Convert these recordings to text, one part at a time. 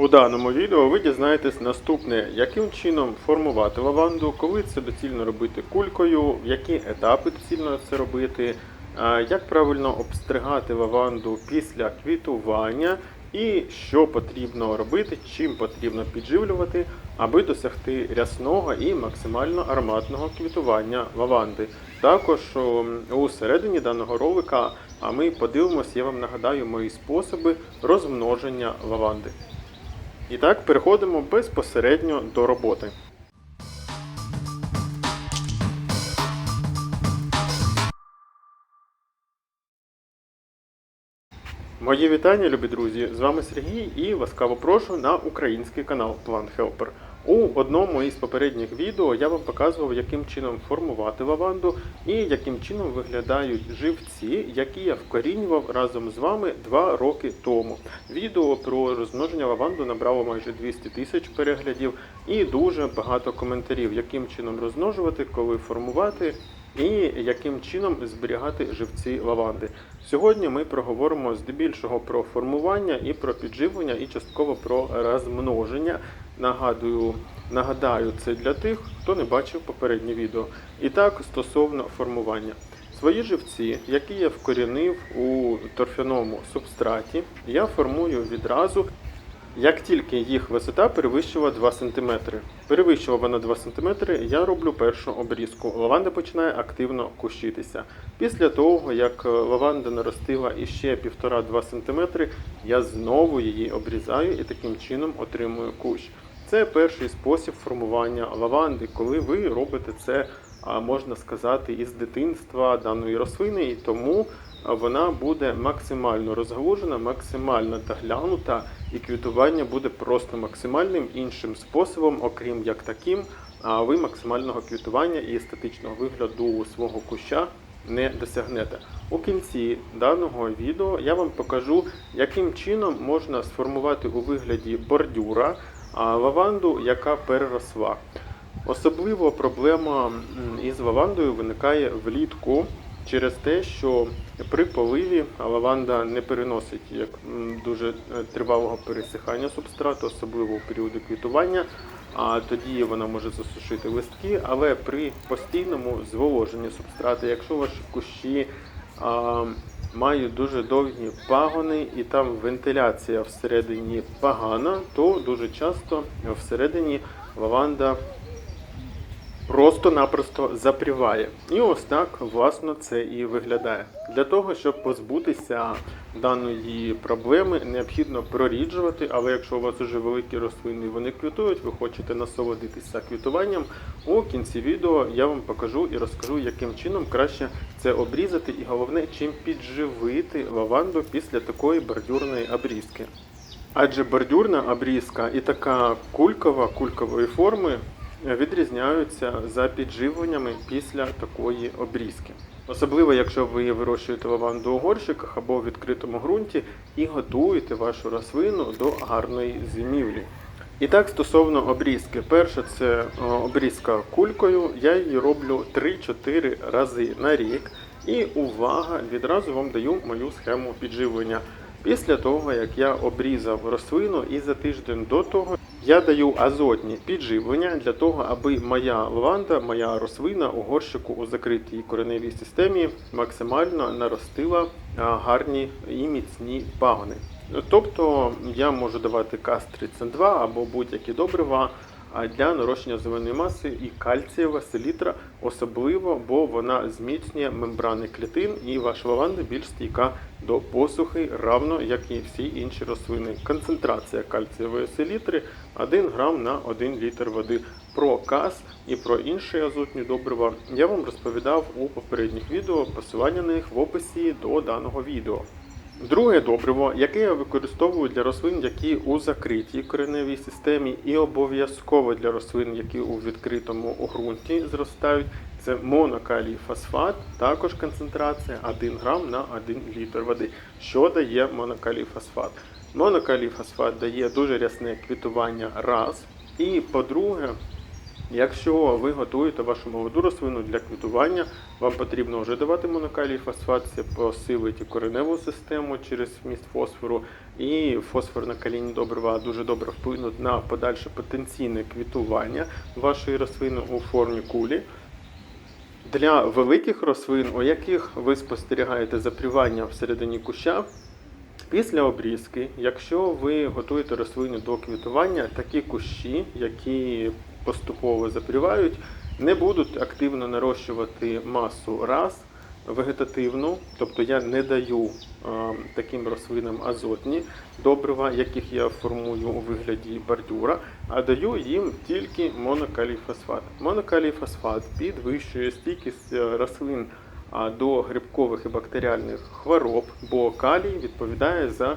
У даному відео ви дізнаєтесь наступне, яким чином формувати лаванду, коли це доцільно робити кулькою, в які етапи доцільно це робити, як правильно обстригати лаванду після квітування і що потрібно робити, чим потрібно підживлювати, аби досягти рясного і максимально ароматного квітування лаванди. Також у середині даного ролика ми подивимося, я вам нагадаю мої способи розмноження лаванди. І так, переходимо безпосередньо до роботи. Мої вітання, любі друзі! З вами Сергій і ласкаво прошу на український канал Plan Helper. У одному із попередніх відео я вам показував, яким чином формувати лаванду і яким чином виглядають живці, які я вкорінював разом з вами два роки тому. Відео про розмноження лаванду набрало майже 200 тисяч переглядів і дуже багато коментарів, яким чином розмножувати, коли формувати і яким чином зберігати живці лаванди. Сьогодні ми проговоримо здебільшого про формування і про підживлення, і частково про розмноження. Нагадую, нагадаю це для тих, хто не бачив попереднє відео. І так, стосовно формування. Свої живці, які я вкорінив у торфяному субстраті, я формую відразу як тільки їх висота перевищила 2 см. Перевищила вона 2 см, я роблю першу обрізку. Лаванда починає активно кущитися. Після того, як лаванда наростила іще 1,5-2 см, я знову її обрізаю і таким чином отримую кущ. Це перший спосіб формування лаванди, коли ви робите це, можна сказати, із дитинства даної рослини, і тому вона буде максимально розгалужена, максимально доглянута, і квітування буде просто максимальним іншим способом, окрім як таким, ви максимального квітування і естетичного вигляду свого куща не досягнете. У кінці даного відео я вам покажу, яким чином можна сформувати у вигляді бордюра лаванду, яка переросла. Особливо проблема із лавандою виникає влітку через те, що при поливі лаванда не переносить як дуже е, тривалого пересихання субстрату, особливо у періоди квітування. А тоді вона може засушити листки, але при постійному зволоженні субстрату, якщо ваші кущі мають дуже довгі пагони і там вентиляція всередині погана, то дуже часто всередині лаванда просто-напросто запріває. І ось так, власно, це і виглядає. Для того, щоб позбутися даної проблеми, необхідно проріджувати, але якщо у вас вже великі рослини вони квітують, ви хочете насолодитися квітуванням, у кінці відео я вам покажу і розкажу, яким чином краще це обрізати, і головне, чим підживити лаванду після такої бордюрної обрізки. Адже бордюрна обрізка і така кулькова кулькової форми відрізняються за підживленнями після такої обрізки. Особливо, якщо ви вирощуєте лаванду у горщиках або в відкритому ґрунті і готуєте вашу рослину до гарної зимівлі. І так, стосовно обрізки. Перше це обрізка кулькою. Я її роблю 3-4 рази на рік. І увага, відразу вам даю мою схему підживлення. Після того, як я обрізав рослину, і за тиждень до того я даю азотні підживлення для того, аби моя лаванда, моя рослина у горщику у закритій кореневій системі максимально наростила гарні і міцні пагони. Тобто я можу давати КАС-32 або будь-які добрива для нарощення зеленої маси і кальцієва селітра, особливо, бо вона зміцнює мембрани клітин і ваша лаванда більш стійка до посухи, равно як і всі інші рослини. Концентрація кальцієвої селітри 1 грам на 1 літр води. Про каз і про інші азотні добрива я вам розповідав у попередніх відео, посилання на їх в описі до даного відео. Друге добриво, яке я використовую для рослин, які у закритій кореневій системі, і обов'язково для рослин, які у відкритому ґрунті зростають, це монокалій фосфат, також концентрація 1 грам на 1 літр води. Що дає монокалій фосфат? Монокалій фосфат дає дуже рясне квітування раз. І по-друге, Якщо ви готуєте вашу молоду рослину для квітування, вам потрібно вже давати монокалій фосфат, це посилить кореневу систему через вміст фосфору, і фосфорно-калійні добрива дуже добре вплинуть на подальше потенційне квітування вашої рослини у формі кулі. Для великих рослин, у яких ви спостерігаєте запрівання всередині куща, після обрізки, якщо ви готуєте рослину до квітування, такі кущі, які поступово запрівають, не будуть активно нарощувати масу раз вегетативну, тобто я не даю е, таким рослинам азотні добрива, яких я формую у вигляді бордюра, а даю їм тільки монокалій фосфат. Монокалій підвищує стійкість е, рослин до грибкових і бактеріальних хвороб, бо калій відповідає за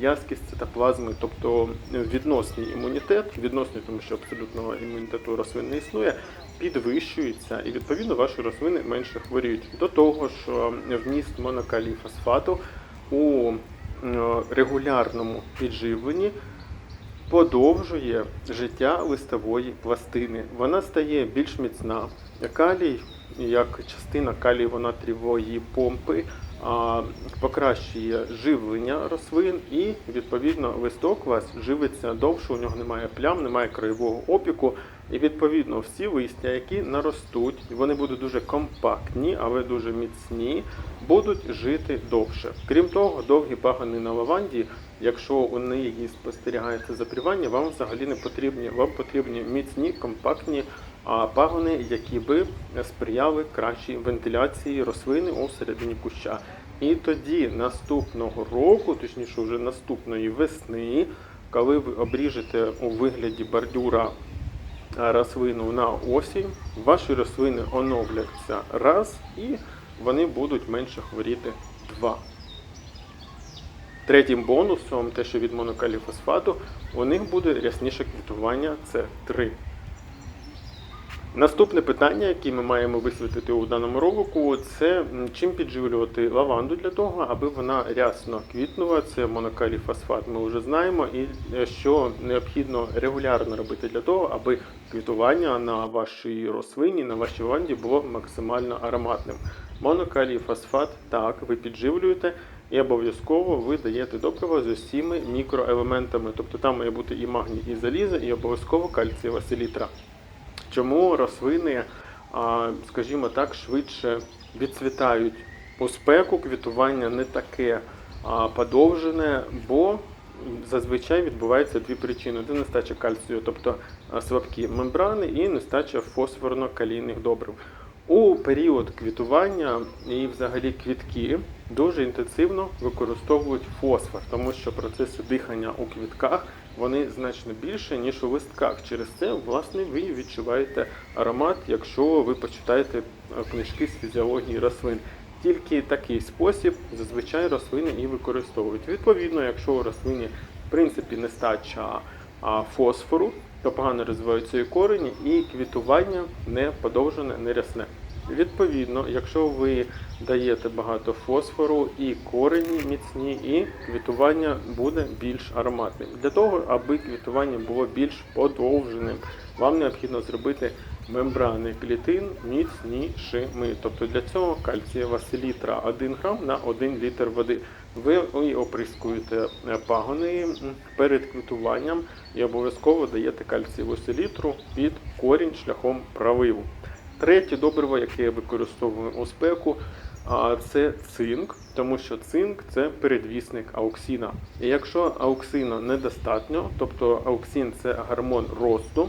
в'язкість цитоплазми, тобто відносний імунітет, відносний, тому що абсолютного імунітету рослин не існує, підвищується і відповідно ваші рослини менше хворіють. До того ж, е, вміст монокалій фосфату у е, регулярному підживленні подовжує життя листової пластини. Вона стає більш міцна. Калій, як частина калієво-натрієвої помпи, а, покращує живлення рослин і, відповідно, листок у вас живиться довше, у нього немає плям, немає краєвого опіку. І відповідно всі листя, які наростуть, вони будуть дуже компактні, але дуже міцні, будуть жити довше. Крім того, довгі пагони на лаванді, якщо у неї спостерігається запрівання, вам взагалі не потрібні. Вам потрібні міцні, компактні а, пагони, які би сприяли кращій вентиляції рослини у середині куща. І тоді наступного року, точніше вже наступної весни, коли ви обріжете у вигляді бордюра рослину на осінь, ваші рослини оновляться раз і вони будуть менше хворіти два. Третім бонусом, те, що від монокаліфосфату, у них буде рясніше квітування це 3. Наступне питання, яке ми маємо висвітлити у даному ролику, це чим підживлювати лаванду для того, аби вона рясно квітнула. Це монокалій фосфат, ми вже знаємо, і е, що необхідно регулярно робити для того, аби квітування на вашій рослині, на вашій лаванді було максимально ароматним. Монокалій фосфат, так, ви підживлюєте. І обов'язково ви даєте добриво з усіми мікроелементами, тобто там має бути і магній, і залізо, і обов'язково кальцієва селітра. Чому рослини, скажімо так, швидше відцвітають у спеку, квітування не таке подовжене, бо зазвичай відбуваються дві причини: це нестача кальцію, тобто слабкі мембрани, і нестача фосфорно-калійних добрив. У період квітування і взагалі квітки дуже інтенсивно використовують фосфор, тому що процеси дихання у квітках вони значно більше, ніж у листках. Через це, власне, ви відчуваєте аромат, якщо ви почитаєте е, книжки з фізіології рослин. Тільки такий спосіб зазвичай рослини і використовують. Відповідно, якщо у рослині в принципі нестача фосфору, то погано розвиваються і корені, і квітування не подовжене, не рясне. Відповідно, якщо ви даєте багато фосфору і корені міцні, і квітування буде більш ароматним. Для того, аби квітування було більш подовженим, вам необхідно зробити мембрани клітин міцнішими. Тобто для цього кальцієва селітра 1 грам на 1 літр води. Ви оприскуєте е, пагони перед квітуванням і обов'язково даєте кальцієву селітру під корінь шляхом проливу. Третє добриво, яке я використовую у спеку, це цинк, тому що цинк це передвісник ауксіна. І якщо ауксина недостатньо, тобто ауксин це гормон росту,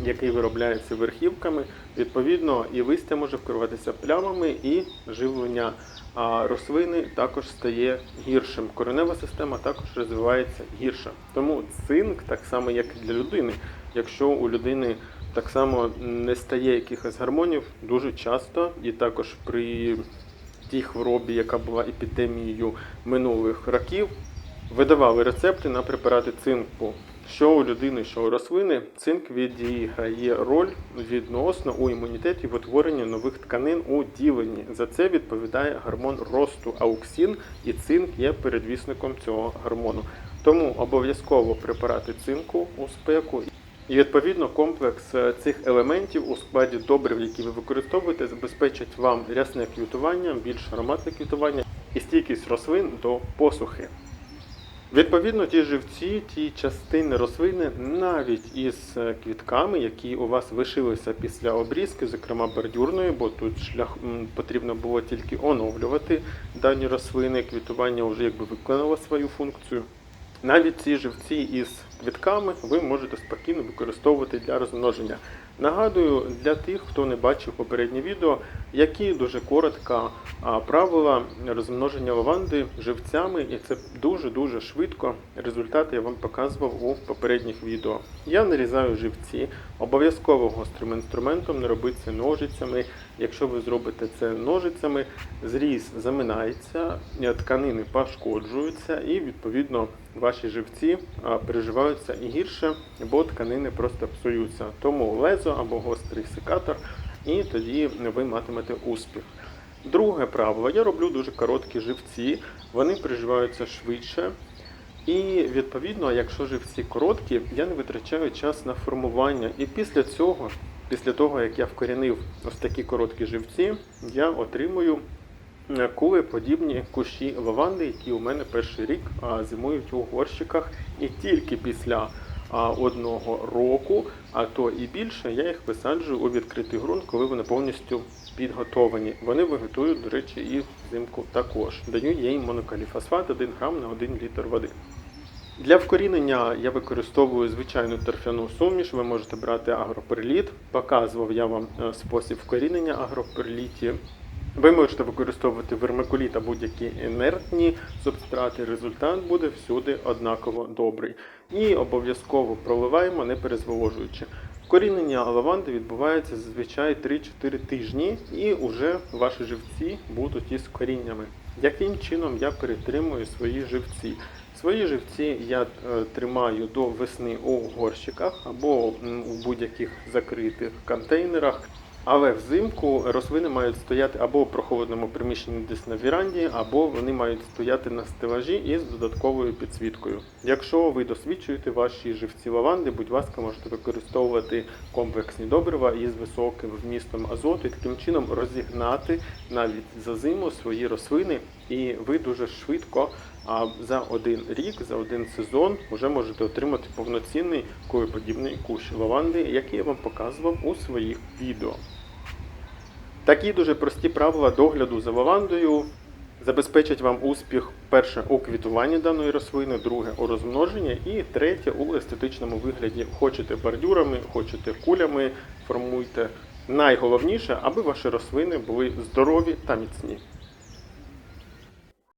який виробляється верхівками, відповідно і листя може вкриватися плямами, і живлення рослини також стає гіршим. Коренева система також розвивається гірше. Тому цинк, так само як і для людини, якщо у людини так само не стає якихось гормонів дуже часто, і також при тій хворобі, яка була епідемією минулих років, видавали рецепти на препарати цинку. Що у людини, що у рослини, цинк відіграє роль відносно у імунітеті в утворенні нових тканин у діленні. За це відповідає гормон росту ауксин, і цинк є передвісником цього гормону. Тому обов'язково препарати цинку у спеку І відповідно комплекс е, цих елементів у складі добрив, які ви використовуєте, забезпечить вам рясне квітування, більш ароматне квітування і стійкість рослин до посухи. Відповідно, ті живці, ті частини рослини, навіть із е, квітками, які у вас лишилися після обрізки, зокрема бордюрної, бо тут шлях потрібно було тільки оновлювати дані рослини, квітування вже якби виконало свою функцію. Навіть ці живці із квітками ви можете спокійно використовувати для розмноження. Нагадую для тих, хто не бачив попереднє відео, які дуже коротко правила розмноження лаванди живцями, і це дуже-дуже швидко. Результати я вам показував у попередніх відео. Я нарізаю живці, обов'язково гострим інструментом, не робити це ножицями. Якщо ви зробите це ножицями, зріз заминається, тканини пошкоджуються і відповідно ваші живці переживаються і гірше, бо тканини просто псуються. Тому лезо або гострий секатор, і тоді ви матимете успіх. Друге правило, я роблю дуже короткі живці, вони приживаються швидше. І відповідно, якщо живці короткі, я не витрачаю час на формування. І після цього, після того як я вкорінив ось такі короткі живці, я отримую е, кулеподібні кущі лаванди, які у мене перший рік зимують у горщиках. І тільки після одного року, а то і більше, я їх висаджую у відкритий ґрунт, коли вони повністю підготовані. Вони вегетують, до речі, і взимку також. Даю я їм монокаліфосфат 1 грам на 1 літр води. Для вкорінення я використовую звичайну торфяну суміш. Ви можете брати агроперліт. Показував я вам е, спосіб вкорінення агроперліті. Ви можете використовувати вермикуліт та будь-які інертні субстрати. Результат буде всюди однаково добрий. І обов'язково проливаємо, не перезволожуючи. Корінення лаванди відбувається зазвичай 3-4 тижні, і вже ваші живці будуть із коріннями. Яким чином я перетримую свої живці? Свої живці я е, тримаю до весни у горщиках або у будь-яких закритих контейнерах. Але взимку рослини мають стояти або в прохолодному приміщенні десь на віранді, або вони мають стояти на стелажі із додатковою підсвіткою. Якщо ви досвідчуєте ваші живці лаванди, будь ласка, можете використовувати комплексні добрива із високим вмістом азоту і таким чином розігнати навіть за зиму свої рослини, і ви дуже швидко а за один рік, за один сезон вже можете отримати повноцінний кулеподібний кущ лаванди, який я вам показував у своїх відео. Такі дуже прості правила догляду за лавандою забезпечать вам успіх перше у квітуванні даної рослини, друге у розмноженні і третє у естетичному вигляді. Хочете бордюрами, хочете кулями, формуйте. Найголовніше, аби ваші рослини були здорові та міцні.